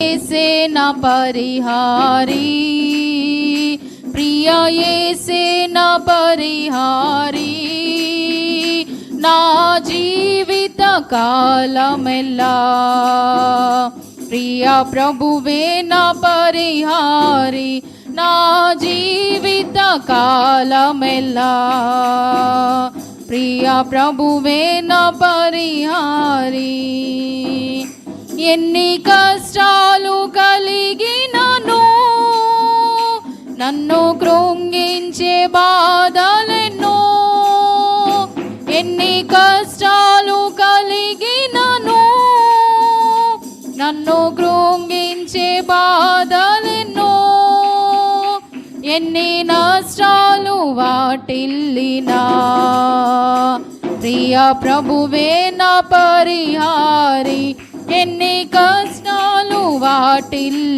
ఏసేన పరిహారి ప్రియ ఏసేన పరిహారి నా జీవిత కాలమెల్లా ప్రియ ప్రభువే నా పరిహారి నా జీవిత కాలమెల్లా ప్రియ ప్రభువే నా పరిహారి ఎన్ని కష్టాలు కలిగినను నన్ను కృంగించే బాధలెన్నో. ఎన్ని కష్టాలు కలిగినను నన్ను కృంగించే బాధలెన్నో. ఎన్ని నష్టాలు వాటిల్లినా ప్రియ ప్రభువే నా పరిహారి ఎన్ని కష్టాలు వాటిల్లి